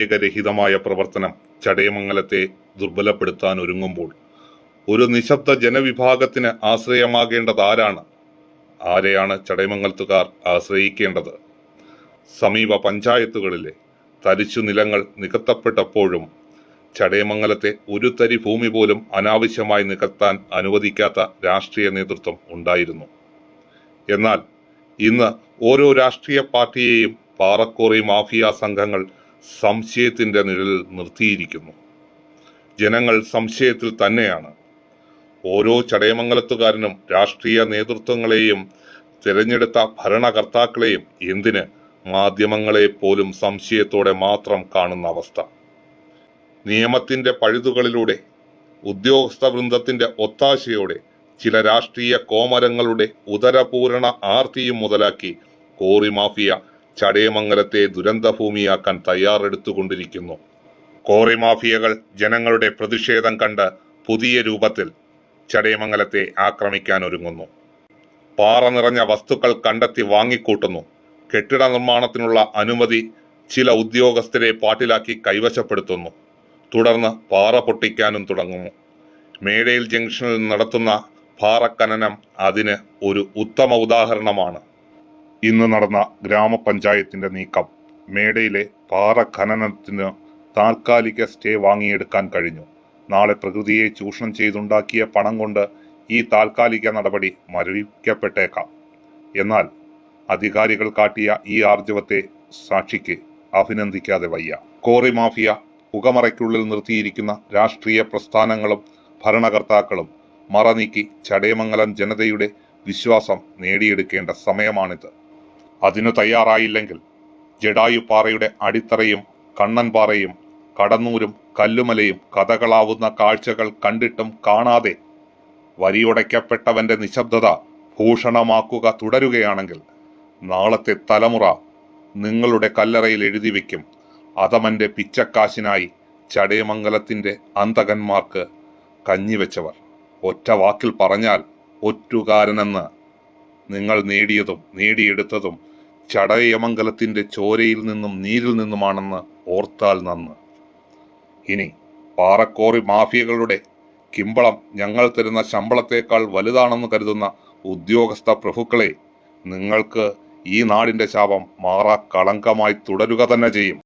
വിവേകരഹിതമായ പ്രവർത്തനം ചടയമംഗലത്തെ ദുർബലപ്പെടുത്താൻ ഒരുങ്ങുമ്പോൾ ഒരു നിശബ്ദ ജനവിഭാഗത്തിന് ആശ്രയമാകേണ്ടത് ആരാണ്? ആരെയാണ് ചടയമംഗലത്തുകാർ ആശ്രയിക്കേണ്ടത്? സമീപ പഞ്ചായത്തുകളിലെ തരിച്ചു നിലങ്ങൾ നികത്തപ്പെട്ടപ്പോഴും ചടയമംഗലത്തെ ഒരു തരി ഭൂമി പോലും അനാവശ്യമായി നികത്താൻ അനുവദിക്കാത്ത രാഷ്ട്രീയ നേതൃത്വം ഉണ്ടായിരുന്നു. എന്നാൽ ഇന്ന് ഓരോ രാഷ്ട്രീയ പാർട്ടിയെയും പാറക്കോറി മാഫിയ സംഘങ്ങൾ സംശയത്തിന്റെ നിഴലിൽ നിർത്തിയിരിക്കുന്നു. ജനങ്ങൾ സംശയത്തിൽ തന്നെയാണ്. ഓരോ ചടയമംഗലത്തുകാരനും രാഷ്ട്രീയ നേതൃത്വങ്ങളെയും തിരഞ്ഞെടുത്ത ഭരണകർത്താക്കളെയും എന്തിന് മാധ്യമങ്ങളെ പോലും സംശയത്തോടെ മാത്രം കാണുന്ന അവസ്ഥ? നിയമത്തിന്റെ പഴുതുകളിലൂടെ ഉദ്യോഗസ്ഥ വൃന്ദത്തിന്റെ ഒത്താശയോടെ ചില രാഷ്ട്രീയ കോമരങ്ങളുടെ ഉദരപൂരണ ആർത്തിയും മുതലാക്കി കോറി മാഫിയ ചടയമംഗലത്തെ ദുരന്തഭൂമിയാക്കാൻ തയ്യാറെടുത്തുകൊണ്ടിരിക്കുന്നു. കോറി മാഫിയകൾ ജനങ്ങളുടെ പ്രതിഷേധം കണ്ട് പുതിയ രൂപത്തിൽ ചടയമംഗലത്തെ ആക്രമിക്കാൻ ഒരുങ്ങുന്നു. പാറ നിറഞ്ഞ വസ്തുക്കൾ കണ്ടെത്തി വാങ്ങിക്കൂട്ടുന്നു. കെട്ടിട നിർമ്മാണത്തിനുള്ള അനുമതി ചില ഉദ്യോഗസ്ഥരെ പാട്ടിലാക്കി കൈവശപ്പെടുത്തുന്നു. തുടർന്ന് പാറ പൊട്ടിക്കാനും തുടങ്ങുന്നു. മേടയിൽ ജംഗ്ഷനിൽ നടത്തുന്ന പാറക്കനനം അതിന് ഒരു ഉത്തമ ഉദാഹരണമാണ്. ഇന്ന് നടന്ന ഗ്രാമപഞ്ചായത്തിന്റെ നീക്കം മേടയിലെ പാറ ഖനനത്തിന് താൽക്കാലിക സ്റ്റേ വാങ്ങിയെടുക്കാൻ കഴിഞ്ഞു. നാളെ പ്രകൃതിയെ ചൂഷണം ചെയ്തുണ്ടാക്കിയ പണം കൊണ്ട് ഈ താൽക്കാലിക നടപടി മരവിക്കപ്പെട്ടേക്കാം. എന്നാൽ അധികാരികൾ കാട്ടിയ ഈ ആർജവത്തെ സാക്ഷിക്ക് അഭിനന്ദിക്കാതെ വയ്യ. കോറി മാഫിയ പുകമറയ്ക്കുള്ളിൽ നിർത്തിയിരിക്കുന്ന രാഷ്ട്രീയ പ്രസ്ഥാനങ്ങളും ഭരണകർത്താക്കളും മറനീക്കി ചടയമംഗലം ജനതയുടെ വിശ്വാസം നേടിയെടുക്കേണ്ട സമയമാണിത്. അതിനു തയ്യാറായില്ലെങ്കിൽ ജഡായുപ്പാറയുടെ അടിത്തറയും കണ്ണൻപാറയും കടന്നൂരും കല്ലുമലയും കഥകളാവുന്ന കാഴ്ചകൾ കണ്ടിട്ടും കാണാതെ വരിയുടയ്ക്കപ്പെട്ടവന്റെ നിശബ്ദത ഭൂഷണമാക്കുക തുടരുകയാണെങ്കിൽ നാളത്തെ തലമുറ നിങ്ങളുടെ കല്ലറയിൽ എഴുതി വയ്ക്കും. അതമന്റെ പിച്ചക്കാശിനായി ചടയമംഗലത്തിന്റെ അന്തകന്മാർക്ക് കഞ്ഞിവെച്ചവർ. ഒറ്റ വാക്കിൽ പറഞ്ഞാൽ ഒറ്റുകാരനെന്ന് നിങ്ങൾ നേടിയതും നേടിയെടുത്തതും ചടയമംഗലത്തിന്റെ ചോരയിൽ നിന്നും നീരിൽ നിന്നുമാണെന്ന് ഓർത്താൽ നന്ന്. ഇനി പാറക്കോറി മാഫിയകളുടെ കിമ്പളം ഞങ്ങൾ തരുന്ന ശമ്പളത്തേക്കാൾ വലുതാണെന്ന് കരുതുന്ന ഉദ്യോഗസ്ഥ പ്രഭുക്കളെ നിങ്ങൾക്ക് ഈ നാടിന്റെ ശാപം മാറാ കളങ്കമായി തുടരുക തന്നെ ചെയ്യും.